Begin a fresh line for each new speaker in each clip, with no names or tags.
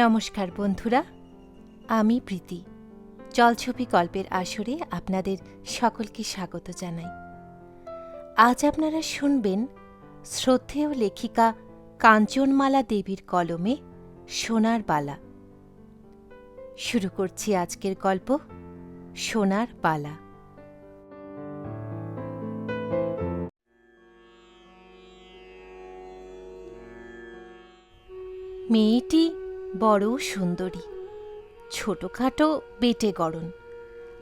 নমস্কার বন্ধুরা, আমি প্রীতি। জলছবি গল্পের আসরে আপনাদের সকলকে স্বাগত জানাই। আজ আপনারা শুনবেন শ্রদ্ধেয় লেখিকা কাঞ্চনমালা দেবীর কলমে সোনার বালা। শুরু করছি আজকের গল্প, সোনার বালা। মেয়েটি বড় সুন্দরী। ছোটখাটো বেটে গড়ন।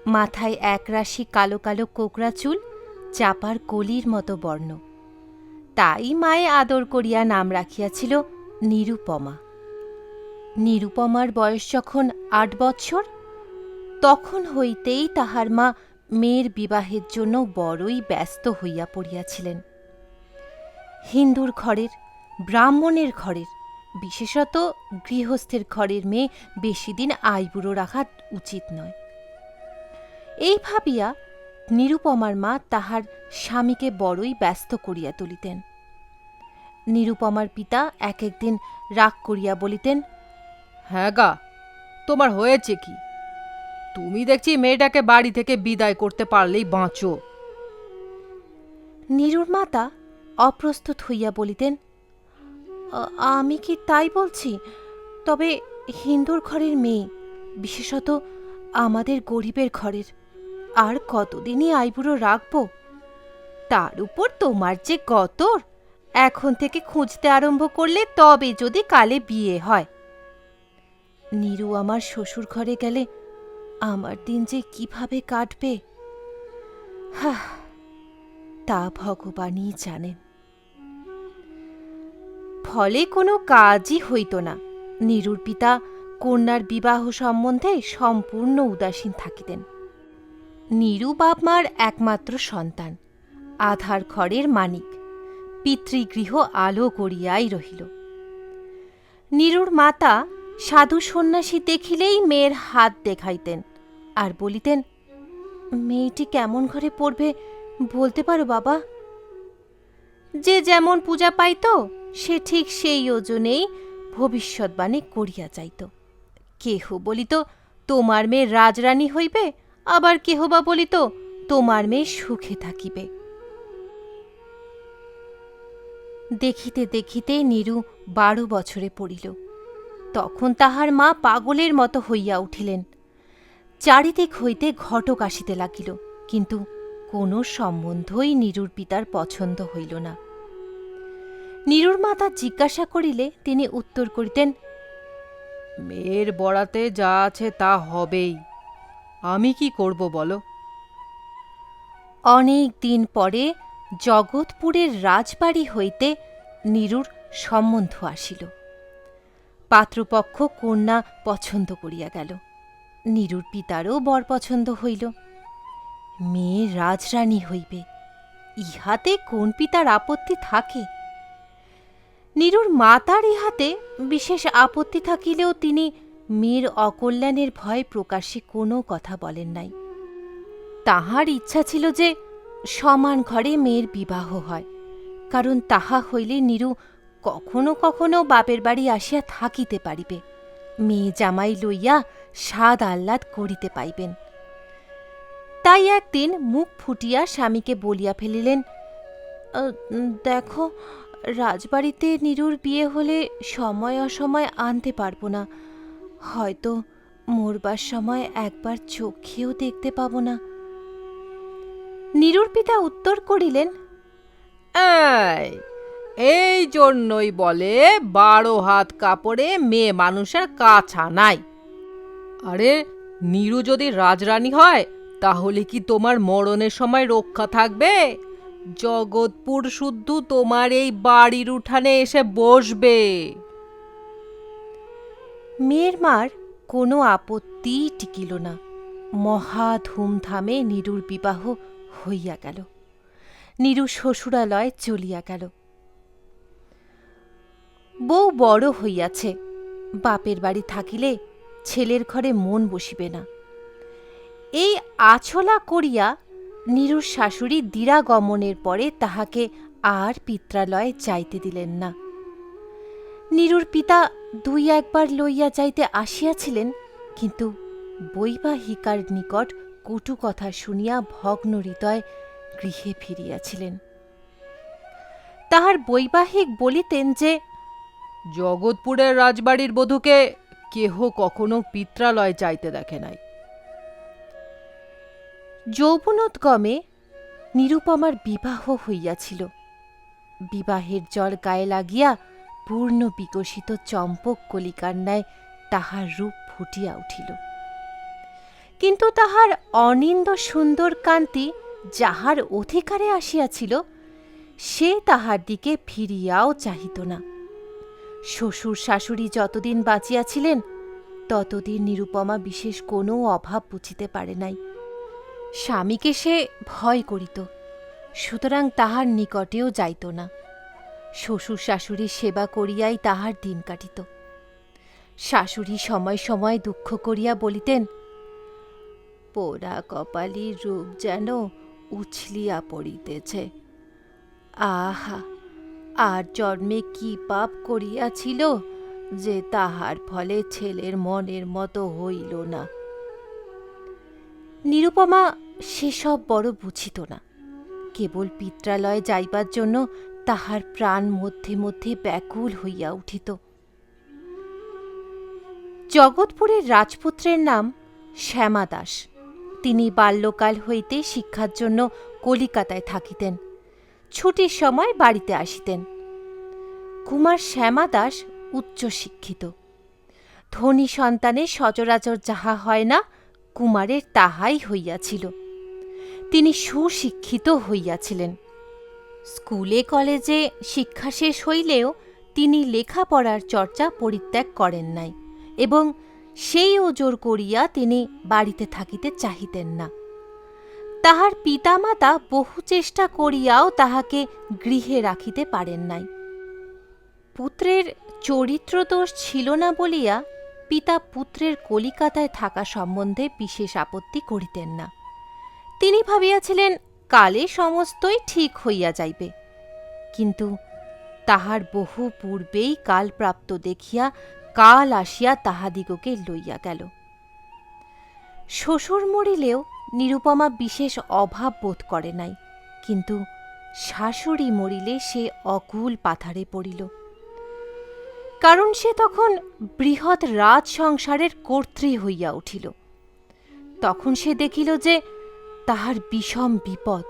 মাথায় একরাশি কালো কালো কোকড়া চুল, চাপার কলির মতো বর্ণ। তাই মায়ে আদর করিয়া নাম রাখিয়াছিল নিরুপমা। নিরুপমার বয়স যখন আট বৎসর, তখন হইতেই তাহার মা মেয়ের বিবাহের জন্য বড়ই ব্যস্ত হইয়া পড়িয়াছিলেন। হিন্দুর ঘরের, ব্রাহ্মণের ঘরের বিশেষত গৃহস্থের ঘরের মেয়ে বেশি দিন আইবুড়ো রাখা উচিত নয়। এই ভাবিয়া নিরুপমার মা তাহার স্বামীকে বড়ই ব্যস্ত করিয়া তুলিতেন। নিরুপমার পিতা এক একদিন রাগ করিয়া বলিতেন
হ্যাঁ গা, তোমার হয়েছে কি? তুমি দেখছি মেয়েটাকে বাড়ি থেকে বিদায় করতে পারলেই বাঁচো।
নিরুর মাতা অপ্রস্তুত হইয়া বলিতেন "আ- আমি কি তাই বলছি? তবে হিন্দুর ঘরের মেয়ে, বিশেষত আমাদের গরিবের ঘরের। আর কতদিনই আইবুড়ো রাখব? তার উপর তোমার যে গতর, এখন থেকে খুঁজতে আরম্ভ করলে তবে যদি কালে বিয়ে হয়। নীরু আমার শ্বশুর ঘরে গেলে আমার দিন যে কীভাবে কাটবে? হা তা ভগবানই জানেন। ফলে কোনো কাজই হইত না। নীরুর পিতা কন্যার বিবাহ সম্বন্ধে সম্পূর্ণ উদাসীন থাকিতেন। নীরু বাপমার একমাত্র সন্তান, আধার ঘরের মানিক। পিতৃগৃহ আলো করিয়াই রহিল। নীরুর মাতা সাধু সন্ন্যাসী দেখিলেই মেয়ের হাত দেখাইতেন আর বলিতেন, মেয়েটি কেমন ঘরে পড়বে বলতে পারো বাবা। যে যেমন পূজা পাইত সে ঠিক সেই ওজনেই ভবিষ্যৎবাণী করিয়া যাইত। কেহ বলিত, তোমার মেয়ে রাজরানী হইবে, আবার কেহ বা বলিত, তোমার মেয়ে সুখে থাকিবে। দেখিতে দেখিতে নীরু বারো বছরে পড়িল। তখন তাহার মা পাগলের মতো হইয়া উঠিলেন। চারিদিক হইতে ঘটক আসিতে লাগিল, কিন্তু কোনো সম্বন্ধই নীরুর পিতার পছন্দ হইল না। নীরুর মাতা জিজ্ঞাসা করিলে তিনি উত্তর করিতেন
মেয়ের বড়াতে যা আছে তা হবেই। আমি কি করব বলো?
অনেক দিন পরে জগৎপুরের রাজবাড়ি হইতে নীরুর সম্বন্ধ আসিল। পাত্রপক্ষ কন্যা পছন্দ করিয়া গেল। নীরুর পিতারও বর পছন্দ হইল। মেয়ে রাজরানী হইবে ইহাতে কোন পিতার আপত্তি থাকে? নীরুর মাতার ইহাতে বিশেষ আপত্তি থাকিলেও তিনি মেয়ের অকল্যাণের ভয় প্রকাশ্যে কোনো কথা বলেন নাই। তাহার ইচ্ছা ছিল যে সমান ঘরে মেয়ের বিবাহ হয়, কারণ তাহা হইলে নীরু কখনো কখনো বাপের বাড়ি আসিয়া থাকিতে পারিবে, মেয়ে জামাই লইয়া স্বাদ আহ্লাদ করিতে পাইবেন। তাই একদিন মুখ ফুটিয়া স্বামীকে বলিয়া ফেলিলেন দেখো রাজবাড়িতে নীরুর বিয়ে হলে সময় অসময় আনতে পারব না। হয়তো মরবার সময় একবার চোখেও দেখতে পাবো না। নীরুর পিতা উত্তর করিলেন
এই, জন্যই বলে বারো হাত কাপড়ে মেয়ে মানুষের কাছা নাই। আরে নীরু যদি রাজরানী হয় তাহলে কি তোমার মরণের সময় রক্ষা থাকবে? জগৎপুর শুদ্ধ তোমার এই বাড়ির উঠানে এসে বসবে।
মেয়ের মার কোনো আপত্তি টিকিল না। মহা ধুমধামে নীরুর বিবাহ হইয়া গেল। নীরু শ্বশুরালয় চলিয়া গেল। বউ বড় হইয়াছে। বাপের বাড়ি থাকিলে ছেলের ঘরে মন বসিবে না। এই আছলা করিয়া নীরুর শাশুড়ি দিরাগমনের পরে তাহাকে আর পিত্রালয়ে যাইতে দিলেন না। নীরুর পিতা দুই একবার লইয়া যাইতে আসিয়াছিলেন, কিন্তু বৈবাহিকার নিকট কটু কথা শুনিয়া ভগ্ন হৃদয় গৃহে ফিরিয়াছিলেন। তাহার বৈবাহিক বলিতেন যে,
জগৎপুরের রাজবাড়ির বধূকে কেহ কখনো পিত্রালয় যাইতে দেখে নাই।
যৌবনোদ্গমে নিরুপমার বিবাহ হইয়াছিল। বিবাহের জল গায়ে লাগিয়া পূর্ণ বিকশিত চম্পক কলিকার ন্যায় তাহার রূপ ফুটিয়া উঠিল। কিন্তু তাহার অনিন্দ সুন্দর কান্তি যাহার অধিকারে আসিয়াছিল, সে তাহার দিকে ফিরিয়াও চাহিত না। শ্বশুর শাশুড়ি যতদিন বাঁচিয়াছিলেন, ততদিন নিরুপমা বিশেষ কোনো অভাব বুঝিতে পারে নাই। স্বামীকে সে ভয় করিত, সুতরাং তাহার নিকটেও যাইত না। শ্বশুর শাশুড়ির সেবা করিয়াই তাহার দিন কাটিত। শাশুড়ি সময় সময় দুঃখ করিয়া বলিতেন, পোড়া কপালির রূপ যেন উছলিয়া পড়িতেছে। আহা, আর জন্মে কি পাপ করিয়াছিল যে তাহার ফলে ছেলের মনের মতো হইল না। নিরুপমা সেসব বড় বুঝিত না। কেবল পিত্রালয়ে যাইবার জন্য তাহার প্রাণ মধ্যে মধ্যে ব্যাকুল হইয়া উঠিত। জগৎপুরের রাজপুত্রের নাম শ্যামা দাস তিনি বাল্যকাল হইতে শিক্ষার জন্য কলিকাতায় থাকিতেন। ছুটির সময় বাড়িতে আসিতেন। কুমার শ্যামা দাস উচ্চশিক্ষিত। ধনী সন্তানের সচরাচর যাহা হয় না কুমারের তাহাই হইয়াছিল। তিনি সুশিক্ষিত হইয়াছিলেন। স্কুলে কলেজে শিক্ষা শেষ হইলেও তিনি লেখাপড়ার চর্চা পরিত্যাগ করেন নাই এবং সেই ওজোর করিয়া তিনি বাড়িতে থাকিতে চাহিতেন না। তাহার পিতামাতা বহু চেষ্টা করিয়াও তাহাকে গৃহে রাখিতে পারেন নাই। পুত্রের চরিত্রদোষ ছিল না বলিয়া পিতা পুত্রের কলিকাতায় থাকা সম্বন্ধে বিশেষ আপত্তি করিতেন না। তিনি ভাবিয়াছিলেন, কালে সমস্তই ঠিক হইয়া যাইবে। কিন্তু তাহার বহু পূর্বেই কালপ্রাপ্ত দেখিয়া কাল আসিয়া তাহাদিগকে লইয়া গেল। শ্বশুর মরিলেও নিরুপমা বিশেষ অভাব বোধ করে নাই, কিন্তু শাশুড়ি মরিলে সে অকুল পাথারে পড়িল। কারণ সে তখন বৃহৎ রাজ সংসারের কর্ত্রী হইয়া উঠিল। তখন সে দেখিল যে তাহার বিষম বিপদ।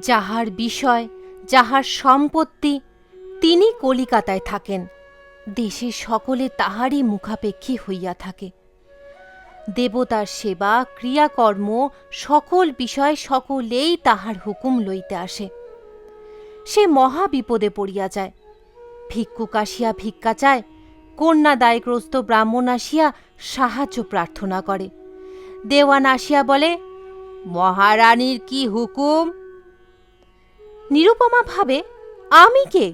যাহার বিষয়, যাহার সম্পত্তি, তিনি কলিকাতায় থাকেন। দেশে সকলে তাহারই মুখাপেক্ষী হইয়া থাকে। দেবতার সেবা, ক্রিয়াকর্ম, সকল বিষয় সকলেই তাহার হুকুম লইতে আসে। সে মহা বিপদে পড়িয়া যায়। ভিক্ষুক আসিয়া ভিক্ষা চায় কন্যা দায়গ্রস্ত ব্রাহ্মণ আসিয়া সাহায্য প্রার্থনা করে। দেওয়ান আসিয়া বলে,
মহারানীর কি হুকুম?
নিরুপমা ভাবে, আমি কে?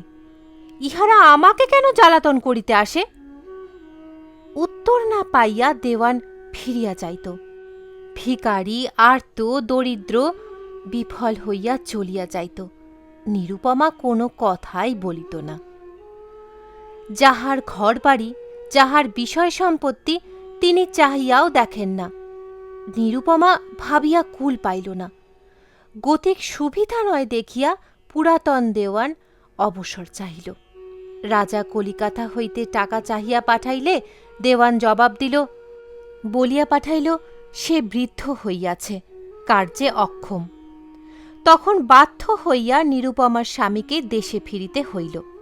ইহারা আমাকে কেন জ্বালাতন করিতে আসে? উত্তর না পাইয়া দেওয়ান ফিরিয়া যাইত। ভিকারি আর্ত, দরিদ্র বিফল হইয়া চলিয়া যাইত। নিরুপমা কোনো কথাই বলিত না। যাহার ঘর বাড়ি যাহার বিষয় সম্পত্তি তিনি চাহিয়াও দেখেন না। নিরুপমা ভাবিয়া কুল পাইল না। গতিক সুবিধা নয় দেখিয়া পুরাতন দেওয়ান অবসর চাহিল। রাজা কলিকাতা হইতে টাকা চাহিয়া পাঠাইলে দেওয়ান জবাব দিল, বলিয়া পাঠাইল, সে বৃদ্ধ হইয়াছে কার্যে অক্ষম। তখন বাধ্য হইয়া নিরুপমার স্বামীকে দেশে ফিরিতে হইল।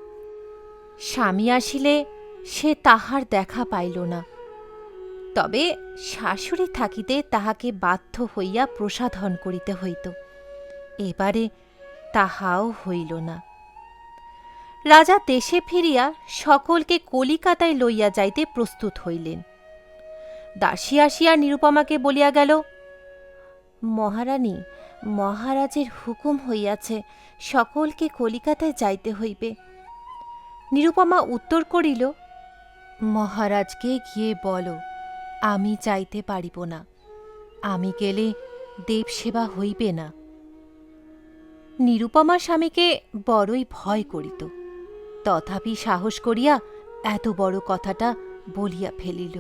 স্বামী আসিলে সে তাহার দেখা পাইল না। তবে শাশুড়ি থাকিতে তাহাকে বাধ্য হইয়া প্রসাধন করিতে হইত। এবারে তাহাও হইল না। রাজা দেশে ফিরিয়া সকলকে কলিকাতায় লইয়া যাইতে প্রস্তুত হইলেন। দাসী আসিয়া নিরুপমাকে বলিয়া গেল, মহারানী, মহারাজের হুকুম হইয়াছে সকলকে কলিকাতায় যাইতে হইবে। নিরুপমা উত্তর করিল, মহারাজকে গিয়ে বলো, আমি যাইতে পারিব না, আমি গেলে দেবসেবা হইবে না। নিরুপমা স্বামীকে বড়ই ভয় করিত। তথাপি সাহস করিয়া এত বড় কথাটা বলিয়া ফেলিল।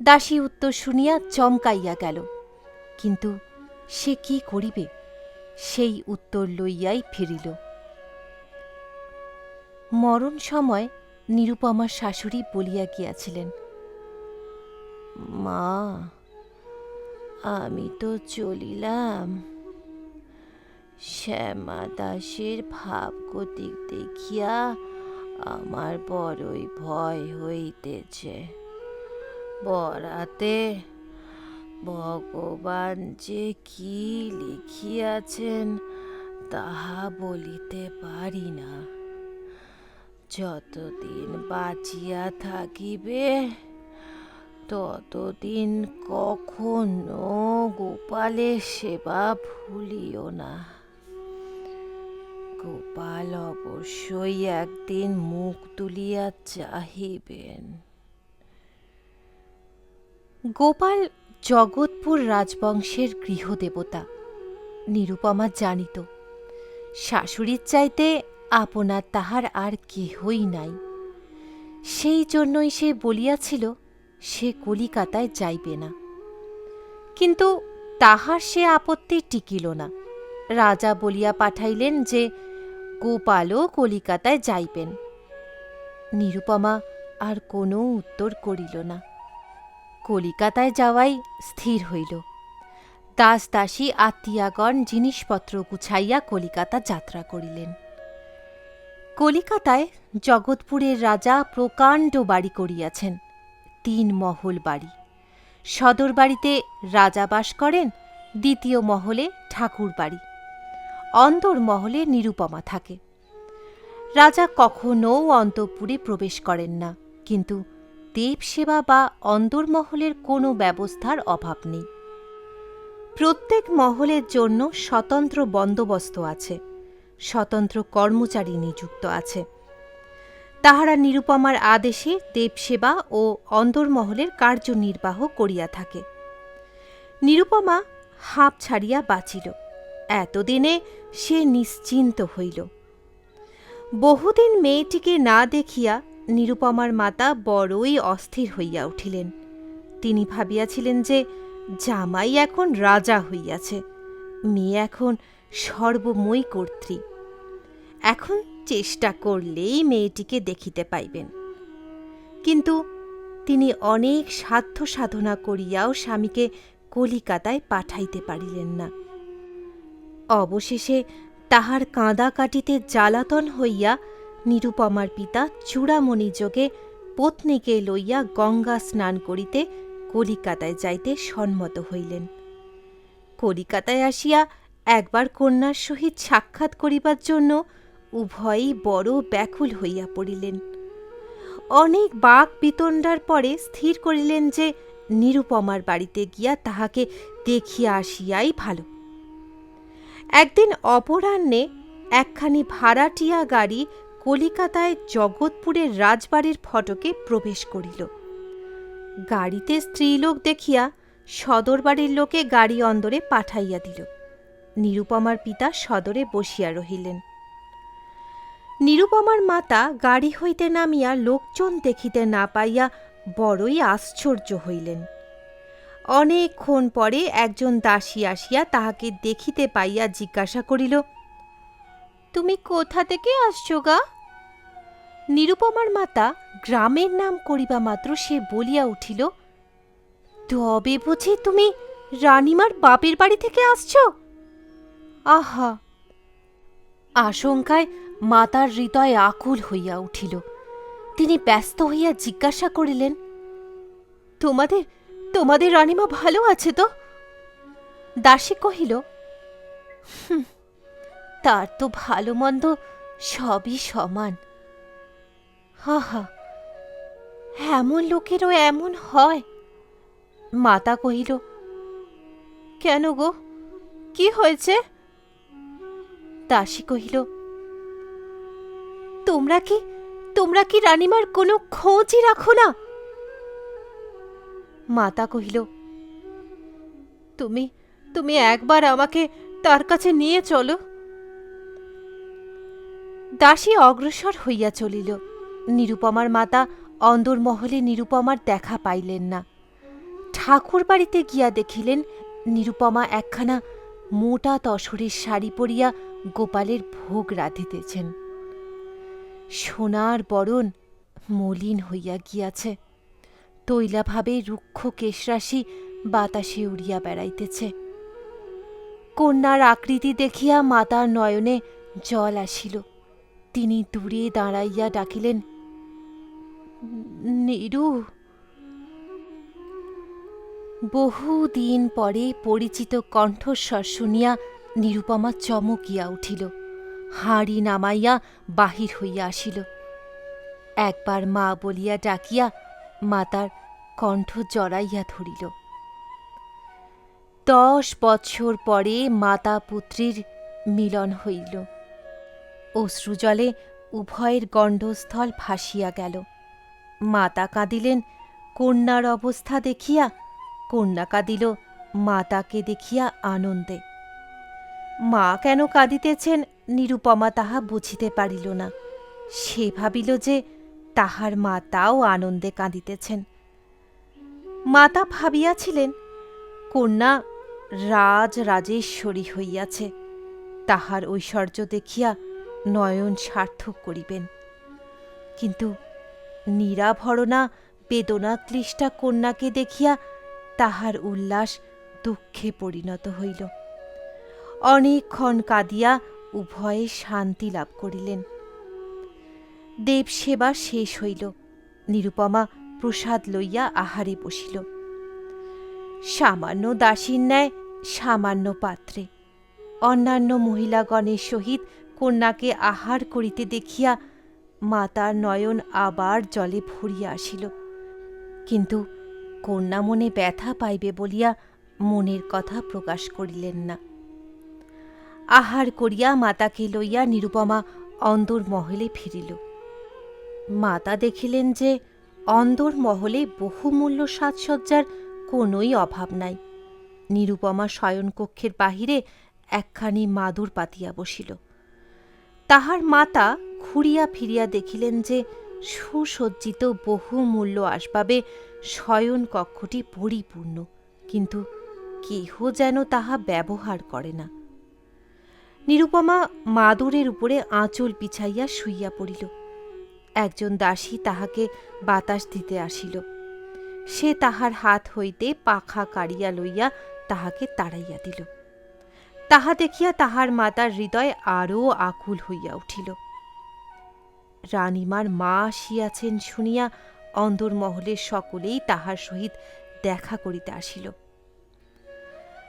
দাসী উত্তর শুনিয়া চমকাইয়া গেল, কিন্তু সে কি করিবে, সেই উত্তর লইয়াই ফিরিল। মরণ সময় নিরুপমার শাশুড়ি বলিয়া গিয়াছিলেন, মা, আমি তো চলিলাম। শ্যামা দাসের ভাবগতিক দেখিয়া আমার বড়ই ভয় হইতেছে। বরাতে ভগবান যে কি লিখিয়াছেন তাহা বলিতে পারি না। যতদিন বাঁচিয়া থাকিবে, ততদিন কখনো গোপালের সেবা ভুলিও না। গোপাল অবশ্যই একদিন মুখ তুলিয়া চাহিবেন। গোপাল জগৎপুর রাজবংশের গৃহদেবতা, নিরুপমা জানিত। শাশুড়ির চাইতে আপনার তাহার আর কেহই নাই। সেই জন্যই সে বলিয়াছিল, সে কলিকাতায় যাইবে না। কিন্তু তাহার সে আপত্তি টিকিল না। রাজা বলিয়া পাঠাইলেন যে, গোপালও কলিকাতায় যাইবেন। নিরুপমা আর কোনো উত্তর করিল না। কলিকাতায় যাওয়াই স্থির হইল। দাস দাসী আত্মীয়াগণ জিনিসপত্র গুছাইয়া কলিকাতা যাত্রা করিলেন। কলিকাতায় জগৎপুরের রাজা প্রকাণ্ড বাড়ি করিয়াছেন, তিন মহল বাড়ি। সদর বাড়িতে রাজা বাস করেন, দ্বিতীয় মহলে ঠাকুর বাড়ি। অন্তর মহলে নিরুপমা থাকে। রাজা কখনও অন্তঃপুরে প্রবেশ করেন না, কিন্তু দেবসেবা বা অন্দরমহলের কোনো ব্যবস্থার অভাব নেই। প্রত্যেক মহলের জন্য স্বতন্ত্র বন্দোবস্ত আছে। স্বতন্ত্র কর্মচারী নিযুক্ত আছে। তাহারা নিরুপমার আদেশে দেবসেবা ও অন্দরমহলের কার্যনির্বাহ করিয়া থাকে। নিরুপমা হাঁপ ছাড়িয়া বাঁচিল। এতদিনে সে নিশ্চিন্ত হইল। বহুদিন মেয়েটিকে না দেখিয়া নিরুপমার মাতা বড়ই অস্থির হইয়া উঠিলেন। তিনি ভাবিয়াছিলেন যে জামাই এখন রাজা হইয়াছে। মেয়ে এখন সর্বময়ী কর্ত্রী। এখন চেষ্টা করলেই মেয়েটিকে দেখিতে পাইবেন। কিন্তু তিনি অনেক সাধ্য সাধনা করিয়াও স্বামীকে কলিকাতায় পাঠাইতে পারিলেন না। অবশেষে তাহার কাঁদা কাটিতে জ্বালাতন হইয়া নিরুপমার পিতা চূড়ামণি যোগে পত্নীকে লইয়া গঙ্গা স্নান করিতে কলিকাতায় যাইতে সম্মত হইলেন। কলিকাতায় আসিয়া একবার কন্যার সহিত সাক্ষাৎ করিবার জন্য উভয়ই বড় ব্যাকুল হইয়া পড়িলেন। অনেক বাক বিতণ্ডার পরে স্থির করিলেন যে, নিরুপমার বাড়িতে গিয়া তাহাকে দেখিয়া আসিয়াই ভালো। একদিন অপরাহ্নে একখানি ভাড়াটিয়া গাড়ি কলিকাতায় জগৎপুরের রাজবাড়ির ফটকে প্রবেশ করিল। গাড়িতে স্ত্রীলোক দেখিয়া সদর বাড়ির লোকে গাড়ি অন্দরে পাঠাইয়া দিল। নিরুপমার পিতা সদরে বসিয়া রহিলেন। নিরুপমার মাতা গাড়ি হইতে নামিয়া লোকজন দেখিতে না পাইয়া বড়ই আশ্চর্য হইলেন। অনেকক্ষণ পরে একজন দাসী আসিয়া তাহাকে দেখিতে পাইয়া জিজ্ঞাসা করিল, তুমি কোথা থেকে আসছো গা? নিরুপমার মাতা, গ্রামের নাম করিবা মাত্র সে বলিয়া উঠিল, তবে বুঝি তুমি রানীমার বাপের বাড়ি থেকে আসছো? আহা, আশঙ্কায় মাতার হৃদয় আকুল হইয়া উঠিল। তিনি ব্যস্ত হইয়া জিজ্ঞাসা করিলেন তোমাদের তোমাদের রানীমা ভালো আছে তো? দাসী কহিল "হুঁ, তার তো ভালো মন্দ সবই সমান। হা এমন লোকেরও এমন হয়? মাতা কহিল কেন গো কি হয়েছে? দাসী কহিল তোমরা কি তোমরা কি রানীমার কোনো খোঁজই রাখো না? মাতা কহিল, তুমি তুমি একবার আমাকে তার কাছে নিয়ে চলো। দাসী অগ্রসর হইয়া চলিল। নিরুপমার মাতা অন্দরমহলে নিরুপমার দেখা পাইলেন না। ঠাকুর বাড়িতে গিয়া দেখিলেন নিরুপমা একখানা মোটা তসরের শাড়ি পরিয়া গোপালের ভোগ রাঁধিতেছেন। সোনার বরণ মলিন হইয়া গিয়াছে। তৈলাভাবে রুক্ষ কেশরাশি বাতাসে উড়িয়া বেড়াইতেছে। কন্যার আকৃতি দেখিয়া মাতার নয়নে জল আসিল। তিনি দূরে দাঁড়াইয়া ডাকিলেন, নিরু, বহুদিন পরে পরিচিত কণ্ঠস্বর শুনিয়া নিরুপমা চমকিয়া উঠিল। হাঁড়ি নামাইয়া বাহির হইয়া আসিল। একবার মা বলিয়া ডাকিয়া মাতার কণ্ঠ জড়াইয়া ধরিল। দশ বৎসর পরে মাতা পুত্রীর মিলন হইল। অশ্রুজলে উভয়ের গণ্ডস্থল ভাসিয়া গেল। মাতা কাঁদিলেন, কন্যার অবস্থা দেখিয়া কন্যা কাঁদিল, মাতাকে দেখিয়া আনন্দে। মা কেন কাঁদিতেছেন নিরুপমা তাহা বুঝিতে পারিল না। সে ভাবিল যে তাহার মাতাও আনন্দে কাঁদিতেছেন। মাতা ভাবিয়াছিলেন, কন্যা, রাজ রাজেশ্বরী হইয়াছে। তাহার ঐশ্বর্য দেখিয়া নয়ন সার্থক করিবেন। কিন্তু নিরাভরণা, বেদনা ক্লিষ্টা কন্যাকে দেখিয়া তাহার উল্লাস দুঃখে পরিণত হইল। অনেকক্ষণ কাঁদিয়া উভয়ে শান্তি লাভ করিলেন। দেবসেবা শেষ হইল। নিরুপমা প্রসাদ লইয়া আহারে বসিল। সামান্য দাসীর ন্যায়, সামান্য পাত্রে। অন্যান্য মহিলাগণের সহিত কন্যাকে আহার করিতে দেখিয়া মাতার নয়ন আবার জলে ভরিয়া আসিল। কিন্তু কন্যা মনে ব্যথা পাইবে বলিয়া মনের কথা প্রকাশ করিলেন না। আহার করিয়া মাতাকে লইয়া নিরুপমা অন্দর মহলে ফিরিল। মাতা দেখিলেন যে অন্দর মহলে বহুমূল্য সাজসজ্জার কোনোই অভাব নাই। নিরুপমা শয়নকক্ষের বাহিরে একখানি মাদুর পাতিয়া বসিল। তাহার মাতা ঘুরিয়া ফিরিয়া দেখিলেন যে সুসজ্জিত বহুমূল্য আসবাবে শয়ন কক্ষটি পরিপূর্ণ, কিন্তু কেহ যেন তাহা ব্যবহার করে না। নিরুপমা মাদুরের উপরে আঁচল পিছাইয়া শুইয়া পড়িল। একজন দাসী তাহাকে বাতাস দিতে আসিল। সে তাহার হাত হইতে পাখা কাড়িয়া লইয়া তাহাকে তাড়াইয়া দিল। তাহা দেখিয়া তাহার মাতার হৃদয় আরও আকুল হইয়া উঠিল। রানীমার মা আসিয়াছেন শুনিয়া অন্দরমহলের সকলেই তাহার সহিত দেখা করিতে আসিল।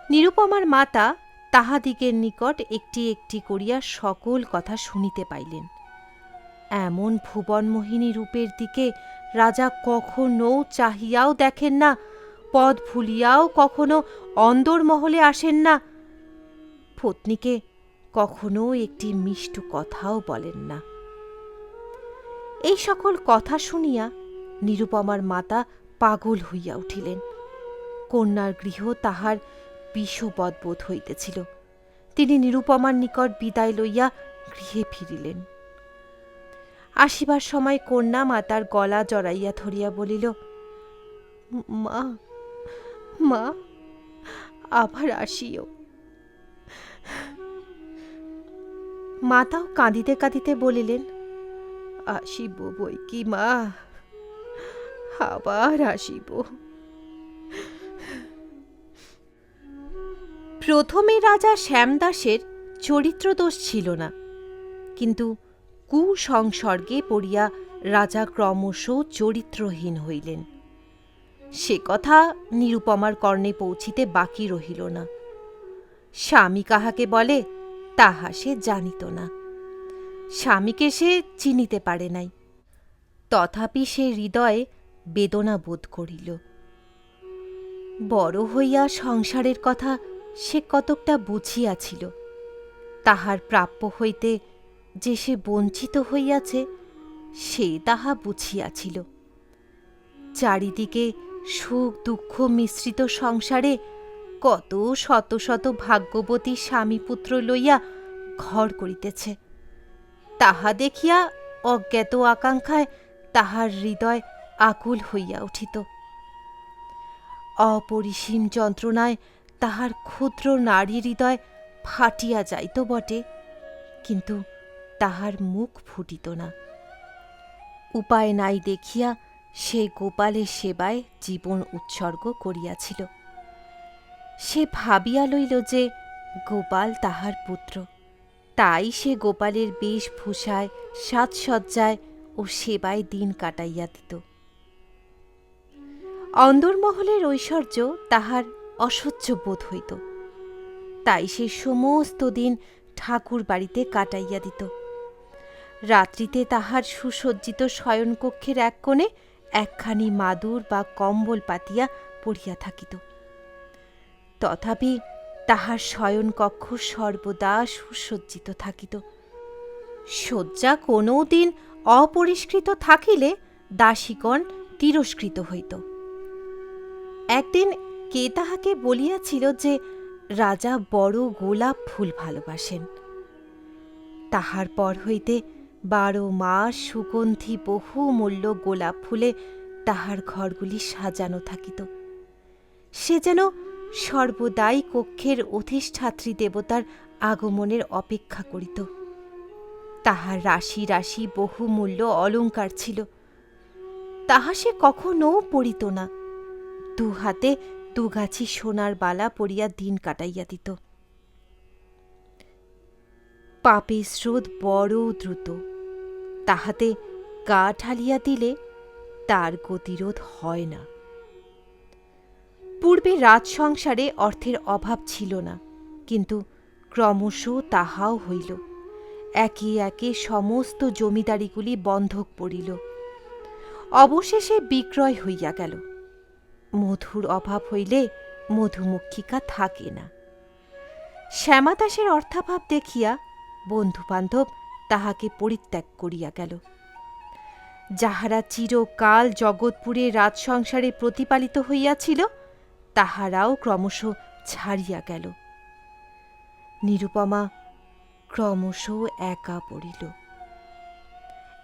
নিরুপমার মাতা তাহাদিগের নিকট একটি একটি করিয়া সকল কথা শুনিতে পাইলেন। এমন ভুবনমোহিনী রূপের দিকে রাজা কখনো চাহিয়াও দেখেন না, পদ ভুলিয়াও কখনো অন্দরমহলে আসেন না। পত্নীকে কখনো একটি মিষ্টু কথাও বলেন না। এই সকল কথা শুনিয়া নিরুপমার মাতা পাগল হইয়া উঠিলেন। কন্যার গৃহ তাহার বিষবদ বোধ হইতেছিল। তিনি নিরুপমার নিকট বিদায় লইয়া গৃহে ফিরিলেন। আসিবার সময় কন্যা মাতার গলা জড়াইয়া ধরিয়া বলিল, মা মা, আবার আসিও। মাতাও কাঁদিতে কাঁদিতে বলিলেন, আসিব বই কি মা, আবার আসিব। প্রথমে রাজা শ্যামদাসের চরিত্রদোষ ছিল না। কিন্তু কুসংসর্গে পড়িয়া রাজা ক্রমশ চরিত্রহীন হইলেন। সে কথা নিরুপমার কর্ণে পৌঁছিতে বাকি রহিল না। স্বামী কাহাকে বলে, তাহা সে জানিত না। স্বামীকে সে চিনিতে পারে নাই। তথাপি সে হৃদয়ে বেদনা বোধ করিল। বড় হইয়া সংসারের কথা সে কতকটা বুঝিয়াছিল। তাহার প্রাপ্য হইতে যে সে বঞ্চিত হইয়াছে, সে তাহা বুঝিয়াছিল। চারিদিকে সুখ দুঃখ মিশ্রিত সংসারে কত শত শত ভাগ্যবতী স্বামীপুত্র লইয়া ঘর করিতেছে। তাহা দেখিয়া অজ্ঞাত আকাঙ্ক্ষায় তাহার হৃদয় আকুল হইয়া উঠিত। অপরিসীম যন্ত্রণায় তাহার ক্ষুদ্র নারী হৃদয় ফাটিয়া যাইত বটে, কিন্তু তাহার মুখ ফুটিত না। উপায় নাই দেখিয়া সে গোপালের সেবায় জীবন উৎসর্গ করিয়াছিল। সে ভাবিয়া লইল যে গোপাল তাহার পুত্র, তাই সে গোপালের বেশভূষায়, সাজসজ্জায় ও সেবায় দিন কাটাইয়া দিত। অন্দরমহলের ঐশ্বর্য তাহার অসহ্য বোধ হইত। তাই সে সমস্ত দিন ঠাকুর বাড়িতে কাটাইয়া দিত। রাত্রিতে তাহার সুসজ্জিত শয়নকক্ষের এক কোণে একখানি মাদুর বা কম্বল পাতিয়া পড়িয়া থাকিত। তথাপি তাহার শয়নকক্ষ সর্বদা সুসজ্জিত থাকিত। শয্যা কোনো দিন অপরিষ্কৃত থাকিলে দাসীগণ তিরস্কৃত হইত। একদিন কে তাহাকে বলিয়াছিল যে রাজা বড় গোলাপ ফুল ভালোবাসেন। তাহার পর হইতে বারো মাস সুগন্ধি বহু মূল্য গোলাপ ফুলে তাহার ঘরগুলি সাজানো থাকিত। সে যেন সর্বদাই কক্ষের অধিষ্ঠাত্রী দেবতার আগমনের অপেক্ষা করিত। তাহার রাশি রাশি বহু মূল্য অলঙ্কার ছিল। তাহা সে কখনও পড়িত না। দু হাতে দুগাছি সোনার বালা পরিয়া দিন কাটাইয়া দিত। পাপের স্রোত বড় দ্রুত। তাহাতে গা ঢালিয়া দিলে তার গতিরোধ হয় না। পূর্বে রাজসংসারে অর্থের অভাব ছিল না, কিন্তু ক্রমশ তাহাও হইল। একে একে সমস্ত জমিদারিগুলি বন্ধক পড়িল। অবশেষে বিক্রয় হইয়া গেল। মধুর অভাব হইলে মধুমক্ষিকা থাকে না। শ্যামাদাসের অর্থাভাব দেখিয়া বন্ধুবান্ধব তাহাকে পরিত্যাগ করিয়া গেল। যাহারা চিরকাল জগৎপুরে রাজসংসারে প্রতিপালিত হইয়াছিল, তাহারাও ক্রমশ ছাড়িয়া গেল। নিরুপমা ক্রমশ একা পড়িল।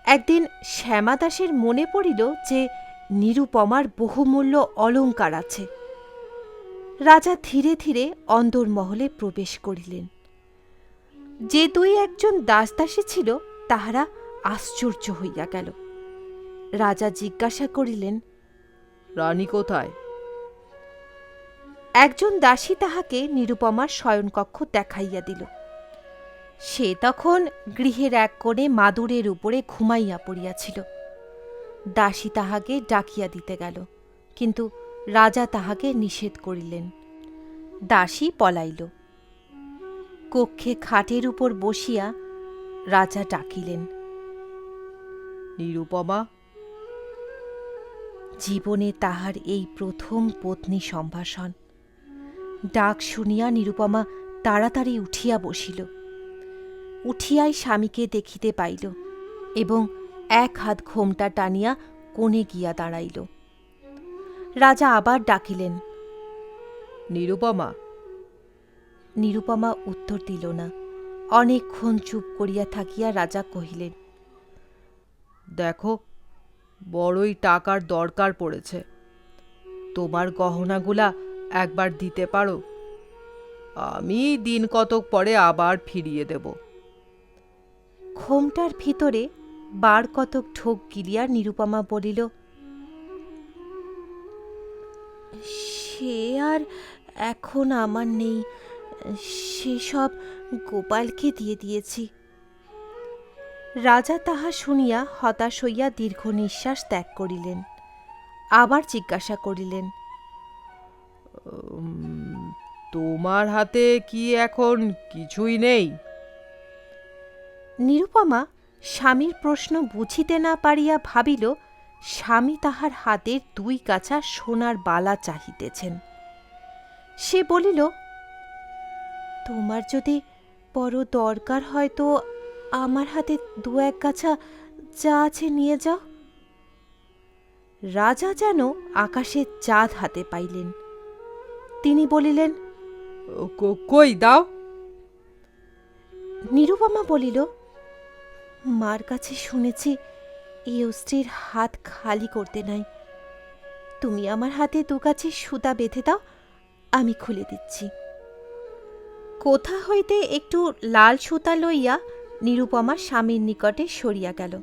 একদিন শ্যামাদাসের মনে পড়িল যে নিরুপমার বহুমূল্য অলঙ্কার আছে। রাজা ধীরে ধীরে অন্দরমহলে প্রবেশ করিলেন। যে দুই একজন দাসদাসী ছিল তাহারা আশ্চর্য হইয়া গেল। রাজা জিজ্ঞাসা করিলেন
রানী কোথায়?
একজন দাসী তাহাকে নিরুপমার শয়নকক্ষ দেখাইয়া দিল। সে তখন গৃহের এক কোণে মাদুরের উপরে ঘুমাইয়া পড়িয়াছিল। দাসী তাহাকে ডাকিয়া দিতে গেল কিন্তু রাজা তাহাকে নিষেধ করিলেন। দাসী পলাইল। কক্ষে খাটের উপর বসিয়া রাজা ডাকিলেন
নিরুপমা
জীবনে তাহার এই প্রথম পত্নী সম্ভাষণ। ডাক শুনিয়া নিরুপমা তাড়াতাড়ি উঠিয়া বসিল। উঠিয়াই স্বামীকে দেখিতে পাইল এবং এক হাত ঘোমটা টানিয়া কোণে গিয়া দাঁড়াইল। রাজা আবার ডাকিলেন
নিরুপমা!
নিরুপমা উত্তর দিল না। অনেকক্ষণ চুপ করিয়া থাকিয়া রাজা কহিলেন
দেখো বড়ই টাকার দরকার পড়েছে। তোমার গহনাগুলা একবার দিতে পারো? আমি দিন কতক পরে আবার ফিরিয়ে দেব।
খোমটার ভিতরে বার কতক ঠোক গিলিয়া নিরুপমা বলিল সে আর এখন আমার নেই। সেসব গোপালকে দিয়ে দিয়েছি রাজা তাহা শুনিয়া হতাশ হইয়া দীর্ঘ নিঃশ্বাস ত্যাগ করিলেন। আবার জিজ্ঞাসা করিলেন
তোমার হাতে কি এখন কিছুই নেই?
নিরুপমা স্বামীর প্রশ্ন বুঝিতে না পারিয়া ভাবিল স্বামী তাহার হাতের দুই কাছা সোনার বালা চাহিতেছেন। সে বলিল তোমার যদি বড় দরকার হয় তো আমার হাতে দু এক গাছা যা আছে নিয়ে যাও। রাজা যেন আকাশে চাঁদ হাতে পাইলেন। তিনি বলিলেন
কই দাও।
নিরুপমা বলিল মার কাছে শুনেছি, এই অস্ত্রীর হাত খালি করতে নাই। তুমি আমার হাতে দু কাছে সুতা বেঁধে দাও, আমি খুলে দিচ্ছি। কোথা হইতে একটু লাল সুতা লইয়া নিরুপমা স্বামীর নিকটে সরিয়া গেল।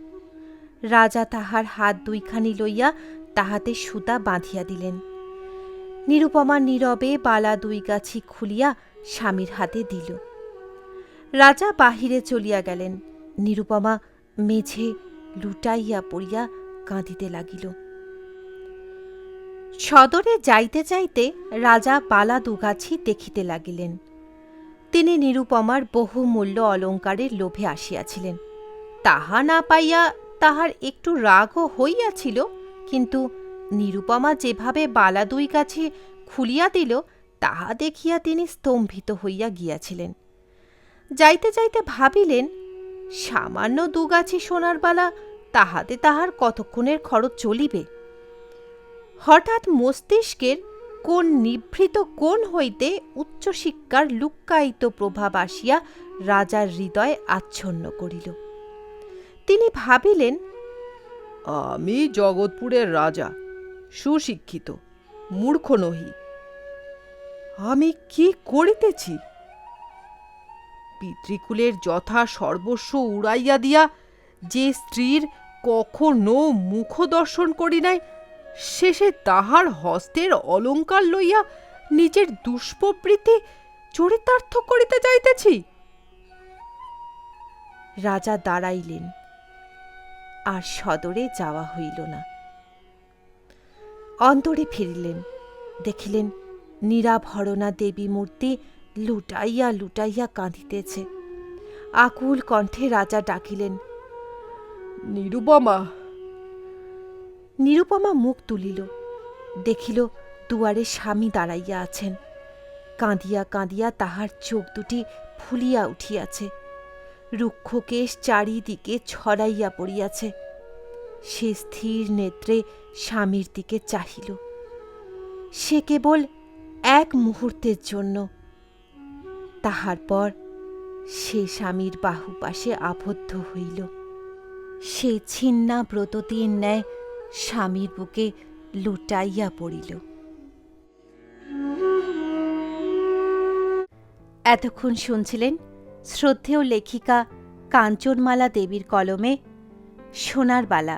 রাজা তাহার হাত দুইখানি লইয়া তাহাতে সুতা বাঁধিয়া দিলেন। নিরুপমা নীরবে বালা দুই গাছি খুলিয়া স্বামীর হাতে দিল। রাজা বাহিরে চলিয়া গেলেন। নিরুপমা মেঝে লুটাইয়া পড়িয়া কাঁদিতে লাগিল। সদরে যাইতে যাইতে রাজা বালা দুগাছি দেখিতে লাগিলেন। তিনি নিরুপমার বহুমূল্য অলঙ্কারের লোভে আসিয়াছিলেন। তাহা না পাইয়া তাহার একটু রাগও হইয়াছিল, কিন্তু নিরুপমা যেভাবে বালা দুই গাছে খুলিয়া দিল, তাহা দেখিয়া তিনি স্তম্ভিত হইয়া গিয়াছিলেন। যাইতে যাইতে ভাবিলেন সামান্য দুগাছি সোনার বালা, তাহাতে তাহার কতক্ষণের খরচ চলিবে? হঠাৎ মস্তিষ্কের কোন নিভৃত কোণ হইতে উচ্চশিক্ষার লুক্কায়িত প্রভাব আসিয়া রাজার হৃদয় আচ্ছন্ন করিল। তিনি ভাবিলেন,
আমি জগৎপুরের রাজা, সুশিক্ষিত, মূর্খ নহি। আমি কি করিতেছি? পিতৃকুলের যথা সর্বস্ব উড়াইয়া দিয়া যে স্ত্রীর কখনো মুখ দর্শন করি নাই, শেষে তাহার হস্তের অলঙ্কার লইয়া নিজের দুষ্প্রবৃত্তি চরিতার্থ করিতে যাইতেছি।
রাজা দাঁড়াইলেন, আর সদরে যাওয়া হইল না। অন্তরে ফিরিলেন, দেখিলেন নিরাভরণা দেবী মূর্তি লুটাইয়া লুটাইয়া কাঁদিতেছে। আকুল কণ্ঠে রাজা ডাকিলেন
নিরুপমা!
নিরুপমা মুখ তুলিল দেখিল দুয়ারে স্বামী দাঁড়াইয়া আছেন। কাঁদিয়া কাঁদিয়া তাহার চোখ দুটি ফুলিয়া উঠিয়াছে। রুক্ষকেশ চারিদিকে ছড়াইয়া পড়িয়াছে। সে স্থির নেত্রে স্বামীর দিকে চাহিল। সে কেবল এক মুহূর্তের জন্য তাহার পর সে স্বামীর বাহুপাশে আবদ্ধ হইল। সে ছিন্না ব্রততীর ন্যায় স্বামীর বুকে লুটাইয়া পড়িল। এতক্ষণ শুনছিলেন শ্রদ্ধেয় লেখিকা কাঞ্চনমালা দেবীর কলমে সোনার বালা।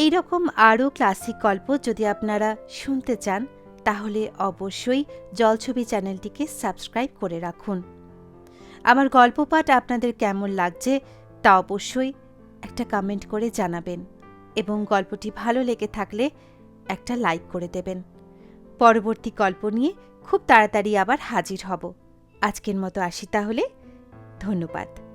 এই রকম আরও ক্লাসিক গল্প যদি আপনারা শুনতে চান তাহলে অবশ্যই জলছবি চ্যানেলটিকে সাবস্ক্রাইব করে রাখুন। আমার গল্প পাঠ আপনাদের কেমন লাগছে তা অবশ্যই একটা কমেন্ট করে জানাবেন এবং গল্পটি ভালো লেগে থাকলে একটা লাইক করে দেবেন। পরবর্তী গল্প নিয়ে খুব তাড়াতাড়ি আবার হাজির হব। আজকের মতো আসি তাহলে। ধন্যবাদ।